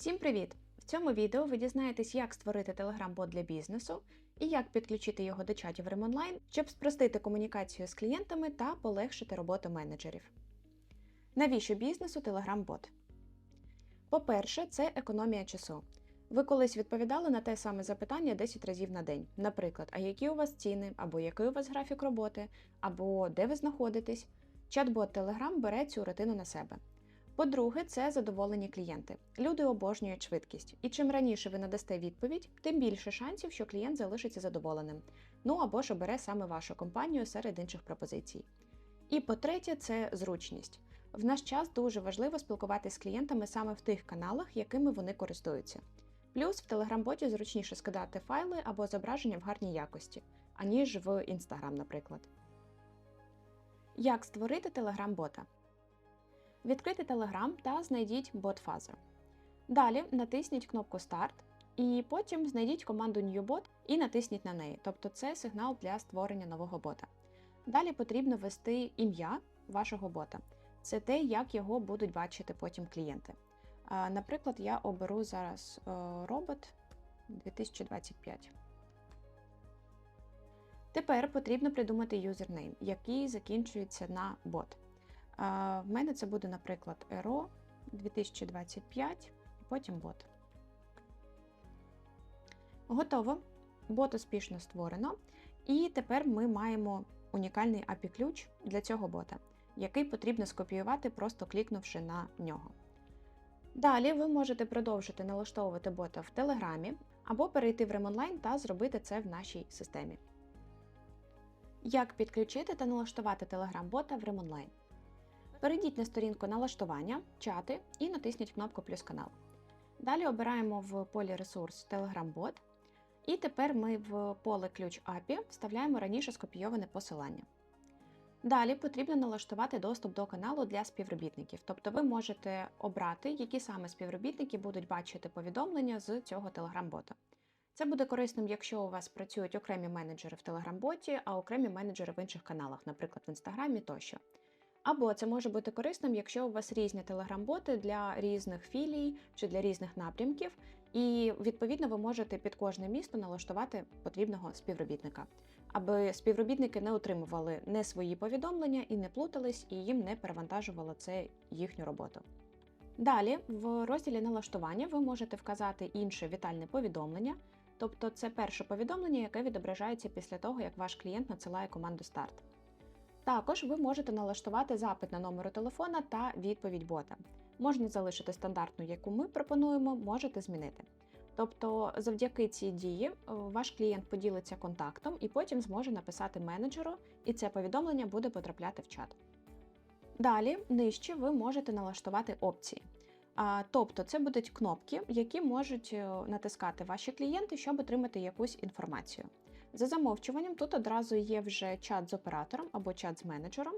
Всім привіт! В цьому відео ви дізнаєтесь, як створити Telegram-бот для бізнесу і як підключити його до чатів Ремонлайн, щоб спростити комунікацію з клієнтами та полегшити роботу менеджерів. Навіщо бізнесу Telegram-бот? По-перше, це економія часу. Ви колись відповідали на те саме запитання 10 разів на день. Наприклад, а які у вас ціни, або який у вас графік роботи, або де ви знаходитесь. Чат-бот Telegram бере цю рутину на себе. По-друге, це задоволені клієнти. Люди обожнюють швидкість, і чим раніше ви надасте відповідь, тим більше шансів, що клієнт залишиться задоволеним. Ну або ж обере саме вашу компанію серед інших пропозицій. І по-третє, це зручність. В наш час дуже важливо спілкуватися з клієнтами саме в тих каналах, якими вони користуються. Плюс в Telegram-боті зручніше скидати файли або зображення в гарній якості, аніж в Instagram, наприклад. Як створити Telegram-бота? Відкрийте Telegram та знайдіть бот-фазу. Далі натисніть кнопку Старт, і потім знайдіть команду NewBot і натисніть на неї, тобто це сигнал для створення нового бота. Далі потрібно ввести ім'я вашого бота. Це те, як його будуть бачити потім клієнти. Наприклад, я оберу зараз е, робот 2025. Тепер потрібно придумати юзернейм, який закінчується на бот. В мене це буде, наприклад, ERO 2025 і потім бот. Готово. Бот успішно створено. І тепер ми маємо унікальний API-ключ для цього бота, який потрібно скопіювати, просто клікнувши на нього. Далі ви можете продовжити налаштовувати бота в Телеграмі або перейти в Ремонлайн та зробити це в нашій системі. Як підключити та налаштувати Telegram-бота в Ремонлайн? Перейдіть на сторінку налаштування, чати і натисніть кнопку плюс канал. Далі обираємо в полі ресурс Telegram-бот. І тепер ми в поле ключ API вставляємо раніше скопійоване посилання. Далі потрібно налаштувати доступ до каналу для співробітників, тобто ви можете обрати, які саме співробітники будуть бачити повідомлення з цього Telegram-бота. Це буде корисним, якщо у вас працюють окремі менеджери в Telegram-боті, а окремі менеджери в інших каналах, наприклад, в Інстаграмі тощо. Або це може бути корисним, якщо у вас різні телеграм-боти для різних філій чи для різних напрямків, і відповідно ви можете під кожне місто налаштувати потрібного співробітника, аби співробітники не отримували не свої повідомлення і не плутались, і їм не перевантажувало це їхню роботу. Далі, в розділі налаштування ви можете вказати інше вітальне повідомлення, тобто це перше повідомлення, яке відображається після того, як ваш клієнт надсилає команду старт. Також ви можете налаштувати запит на номеру телефона та відповідь бота. Можна залишити стандартну, яку ми пропонуємо, можете змінити. Тобто, завдяки цій дії е, ваш клієнт поділиться контактом і потім зможе написати менеджеру, і це повідомлення буде потрапляти в чат. Далі, нижче, ви можете налаштувати опції. А, Тобто, це будуть кнопки, які можуть е, натискати ваші клієнти, щоб отримати якусь інформацію. За замовчуванням, тут одразу є вже чат з оператором або чат з менеджером,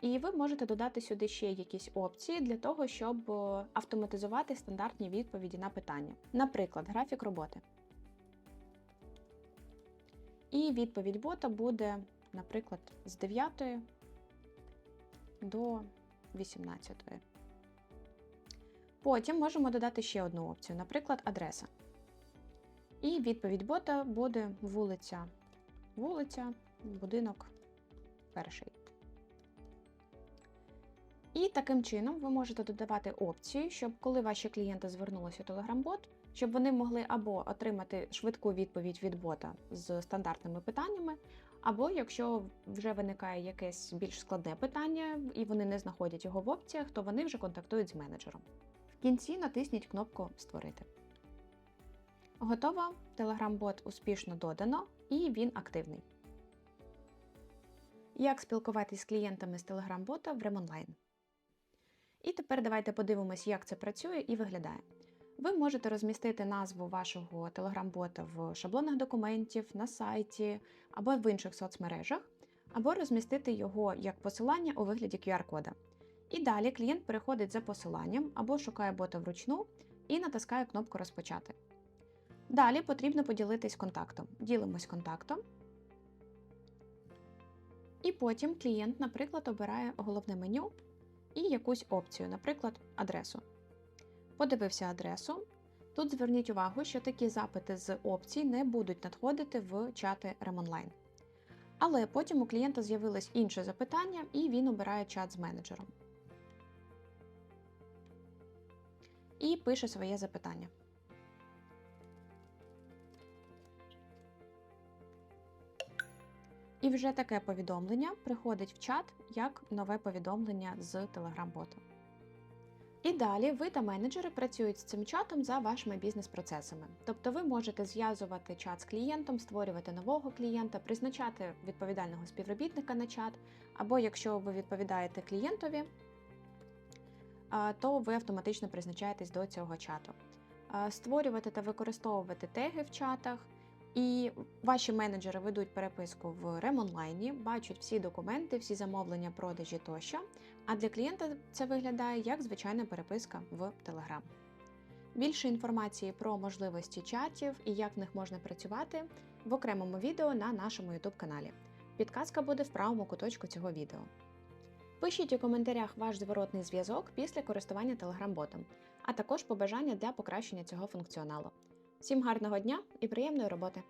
і ви можете додати сюди ще якісь опції для того, щоб е, автоматизувати стандартні відповіді на питання. Наприклад, графік роботи. І відповідь бота буде, наприклад, з 9 до 18. Потім можемо додати ще одну опцію, наприклад, адреса. І відповідь бота буде вулиця, вулиця, будинок перший. І таким чином ви можете додавати опції, щоб коли ваші клієнти звернулися у Telegram-бот, щоб вони могли або отримати швидку відповідь від бота з стандартними питаннями, або якщо вже виникає якесь більш складне питання і вони не знаходять його в опціях, то вони вже контактують з менеджером. В кінці натисніть кнопку Створити. Готово, Telegram-бот успішно додано і він активний. Як спілкуватись з клієнтами з Telegram-бота в Ремонлайн? І тепер давайте подивимось, як це працює і виглядає. Ви можете розмістити назву вашого Telegram-бота в шаблонах документів, на сайті або в інших соцмережах, або розмістити його як посилання у вигляді QR-кода. І далі клієнт переходить за посиланням або шукає бота вручну і натискає кнопку Розпочати. Далі потрібно поділитись контактом. Ділимось контактом. І потім клієнт, наприклад, обирає головне меню і якусь опцію, наприклад, адресу. Подивився адресу, Тут зверніть увагу, що такі запити з опцій не будуть надходити в чати Ремонлайн. Але потім у клієнта з'явилось інше запитання, і він обирає чат з менеджером. І пише своє запитання. Вже таке повідомлення приходить в чат як нове повідомлення з Telegram-боту. І далі ви та менеджери працюють з цим чатом за вашими бізнес-процесами. Тобто ви можете зв'язувати чат з клієнтом, створювати нового клієнта, призначати відповідального співробітника на чат, або якщо ви відповідаєте клієнтові, то ви автоматично призначаєтесь до цього чату. Створювати та використовувати теги в чатах, і ваші менеджери ведуть переписку в ремонлайні, бачать всі документи, всі замовлення, продажі тощо. А для клієнта це виглядає як звичайна переписка в Telegram. Більше інформації про можливості чатів і як в них можна працювати в окремому відео на нашому YouTube каналі. Підказка буде в правому куточку цього відео. Пишіть у коментарях ваш зворотний зв'язок після користування Telegram-ботом, а також побажання для покращення цього функціоналу. Всім гарного дня і приємної роботи!